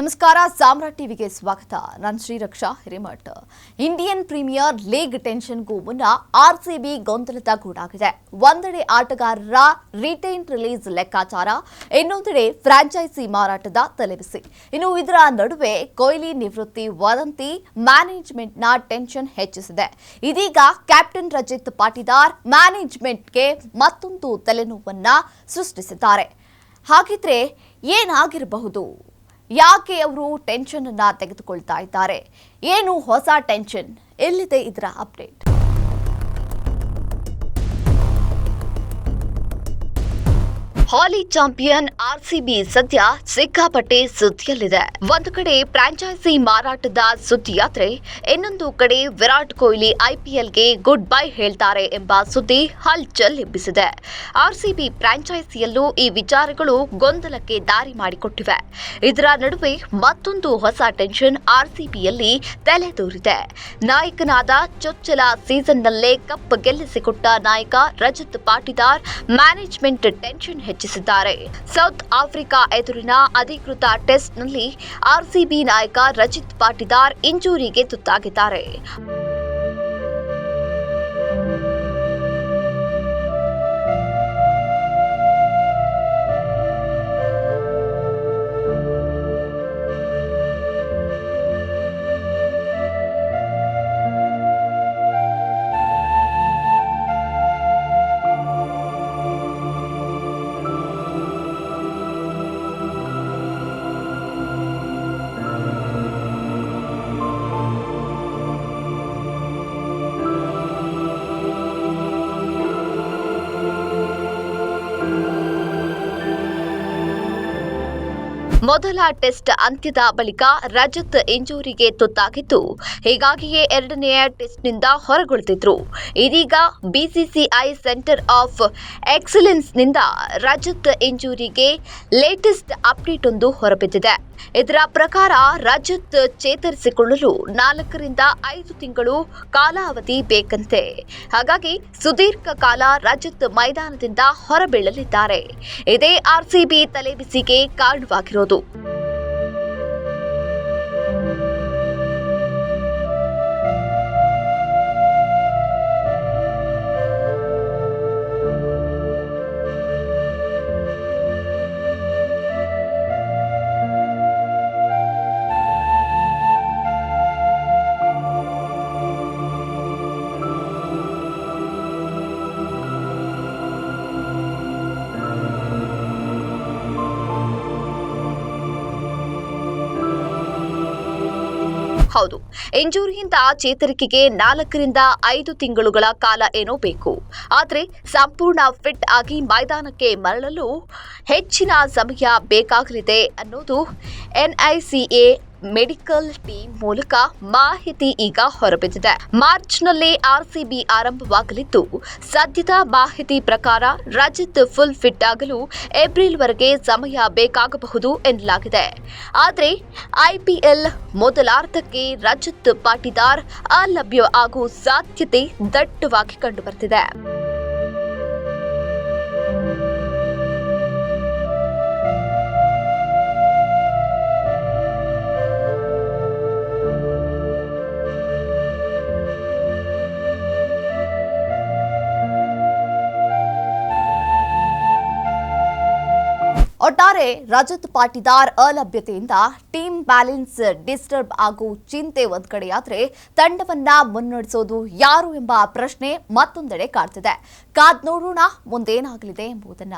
ನಮಸ್ಕಾರ ಸಾಮ್ರಾಟ್ ಟಿವಿಗೆ ಸ್ವಾಗತ. ನಾನು Shreeraksha Hiremath. Indian premier league ಟೆನ್ಷನ್ಗೂ ಮುನ್ನ ಆರ್ಸಿಬಿ ಗೊಂದಲದ ಗೂಡಾಗಿದೆ. ಒಂದೆಡೆ ಆಟಗಾರರ ರಿಟೈನ್ ರಿಲೀಸ್ ಲೆಕ್ಕಾಚಾರ, ಇನ್ನೊಂದೆಡೆ ಫ್ರಾಂಚೈಸಿ ಮಾರಾಟದ ತಲೆಬಿಸಿ. ಇನ್ನು ಇದರ ನಡುವೆ ಕೊಹ್ಲಿ ನಿವೃತ್ತಿ ವದಂತಿ ಮ್ಯಾನೇಜ್ಮೆಂಟ್ನ ಟೆನ್ಷನ್ ಹೆಚ್ಚಿಸಿದೆ. ಇದೀಗ ಕ್ಯಾಪ್ಟನ್ ರಜಿತ್ ಪಾಟಿದಾರ್ ಮ್ಯಾನೇಜ್ಮೆಂಟ್ಗೆ ಮತ್ತೊಂದು ತಲೆನೋವನ್ನ ಸೃಷ್ಟಿಸಿದ್ದಾರೆ. ಹಾಗಿದ್ರೆ ಏನಾಗಿರಬಹುದು? ಯಾಕೆ ಅವರು ಟೆನ್ಷನ್ ಅನ್ನ ತೆಗೆದುಕೊಳ್ತಾ ಇದ್ದಾರೆ? ಏನು ಹೊಸ ಟೆನ್ಷನ್ ಎಲ್ಲಿದೆ ಇದರ ಅಪ್ಡೇಟ್ ಹಾಲಿ ಚಾಂಪಿಯನ್ ಆರ್ಸಿಬಿ ಸದ್ಯ ಸಿಕ್ಕಾಪಟ್ಟೆ ಸುದ್ದಿಯಲ್ಲಿದೆ. ಒಂದು ಕಡೆ ಫ್ರಾಂಚೈಸಿ ಮಾರಾಟದ ಸುದ್ದಿಯಾದ್ರೆ ಇನ್ನೊಂದು ಕಡೆ ವಿರಾಟ್ ಕೊಹ್ಲಿ ಐಪಿಎಲ್ಗೆ ಗುಡ್ ಬೈ ಹೇಳ್ತಾರೆ ಎಂಬ ಸುದ್ದಿ ಹಲ್ಚಲ್ ಎಬ್ಬಿಸಿದೆ. ಆರ್ಸಿಬಿ ಫ್ರಾಂಚೈಸಿಯಲ್ಲೂ ಈ ವಿಚಾರಗಳು ಗೊಂದಲಕ್ಕೆ ದಾರಿ ಮಾಡಿಕೊಟ್ಟಿವೆ. ಇದರ ನಡುವೆ ಮತ್ತೊಂದು ಹೊಸ ಟೆನ್ಷನ್ ಆರ್ಸಿಬಿಯಲ್ಲಿ ತಲೆದೋರಿದೆ. ನಾಯಕನಾದ ಚೊಚ್ಚಲ ಸೀಸನ್ನಲ್ಲೇ ಕಪ್ ಗೆಲ್ಲಿಸಿಕೊಟ್ಟ ನಾಯಕ ರಜತ್ ಪಾಟಿದಾರ್, ಮ್ಯಾನೇಜ್ಮೆಂಟ್ ಟೆನ್ಷನ್ ಹೆಚ್ಚಿಸಿದ್ದಾರೆ ಸೌತ್ ಆಫ್ರಿಕಾ ಎದುರಿನ ಅಧಿಕೃತ ಟೆಸ್ಟ್ನಲ್ಲಿ ಆರ್ಸಿಬಿ ನಾಯಕ ರಚಿತ್ ಪಾಟಿದಾರ್ ಇಂಜೂರಿಗೆ ತುತ್ತಾಗಿದ್ದಾರೆ. ಮೊದಲ ಟೆಸ್ಟ್ ಅಂತ್ಯದ ಬಳಿಕ ರಜತ್ ಇಂಜೂರಿಗೆ ತುತ್ತಾಗಿದ್ದು, ಹೀಗಾಗಿಯೇ ಎರಡನೆಯ ಟೆಸ್ಟ್ನಿಂದ ಹೊರಗುಳಿದಿದ್ರು. ಇದೀಗ ಬಿಸಿಸಿಐ ಸೆಂಟರ್ ಆಫ್ ಎಕ್ಸಲೆನ್ಸ್ನಿಂದ ರಜತ್ ಇಂಜೂರಿಗೆ ಲೇಟೆಸ್ಟ್ ಅಪ್ಡೇಟ್ ಒಂದು ಹೊರಬಿದ್ದಿದೆ. ಇದರ ಪ್ರಕಾರ ರಜತ್ ಚೇತರಿಸಿಕೊಳ್ಳಲು ನಾಲ್ಕರಿಂದ ಐದು ತಿಂಗಳು ಕಾಲಾವಧಿ ಬೇಕಂತೆ. ಹಾಗಾಗಿ ಸುದೀರ್ಘ ಕಾಲ ರಜತ್ ಮೈದಾನದಿಂದ ಹೊರಬೀಳಲಿದ್ದಾರೆ. ಇದೇ ಆರ್ಸಿಬಿ ತಲೆಬಿಸಿಗೆ ಕಾರಣವಾಗಿರೋದು こ ಹೌದು. ಇಂಜೂರಿಯಿಂದ ಚೇತರಿಕೆಗೆ ನಾಲ್ಕರಿಂದ ಐದು ತಿಂಗಳುಗಳ ಕಾಲ ಏನೋ ಬೇಕು. ಆದರೆ ಸಂಪೂರ್ಣ ಫಿಟ್ ಆಗಿ ಮೈದಾನಕ್ಕೆ ಮರಳಲು ಹೆಚ್ಚಿನ ಸಮಯ ಬೇಕಾಗಲಿದೆ ಅನ್ನೋದು ಎನ್ಐಸಿಎ ಮೆಡಿಕಲ್ ಟೀಮ್ ಮೂಲಕ ಮಾಹಿತಿ ಈಗ ಹೊರಬಿದ್ದಿದೆ. ಮಾರ್ಚ್ನಲ್ಲಿ ಆರ್ಸಿಬಿ ಆರಂಭವಾಗಲಿದ್ದು, ಸದ್ಯದ ಮಾಹಿತಿ ಪ್ರಕಾರ ರಜತ್ ಫುಲ್ ಫಿಟ್ ಆಗಲು ಏಪ್ರಿಲ್ ವರೆಗೆ ಸಮಯ ಬೇಕಾಗಬಹುದು ಎನ್ನಲಾಗಿದೆ. ಆದರೆ ಐಪಿಎಲ್ ಮೊದಲಾರ್ಧಕ್ಕೆ ರಜತ್ ಪಾಟಿದಾರ್ ಅಲಭ್ಯ ಆಗುವ ಸಾಧ್ಯತೆ ದಟ್ಟವಾಗಿ ಕಂಡುಬರ್ತಿದೆ. ಒಟ್ಟಾರೆ ರಜತ್ ಪಾಟೀದಾರ್ ಅಲಭ್ಯತೆಯಿಂದ ಟೀಮ್ ಬ್ಯಾಲೆನ್ಸ್ ಡಿಸ್ಟರ್ಬ್ ಆಗೋ ಚಿಂತೆ ಒಂದ್ ಕಡೆಯಾದ್ರೆ ತಂಡವನ್ನ ಮುನ್ನಡೆಸೋದು ಯಾರು ಎಂಬ ಪ್ರಶ್ನೆ ಮತ್ತೊಂದೆಡೆ ಕಾಡ್ತಿದೆ. ಕಾದ್ ನೋಡೋಣ ಮುಂದೇನಾಗಲಿದೆ ಎಂಬುದನ್ನ.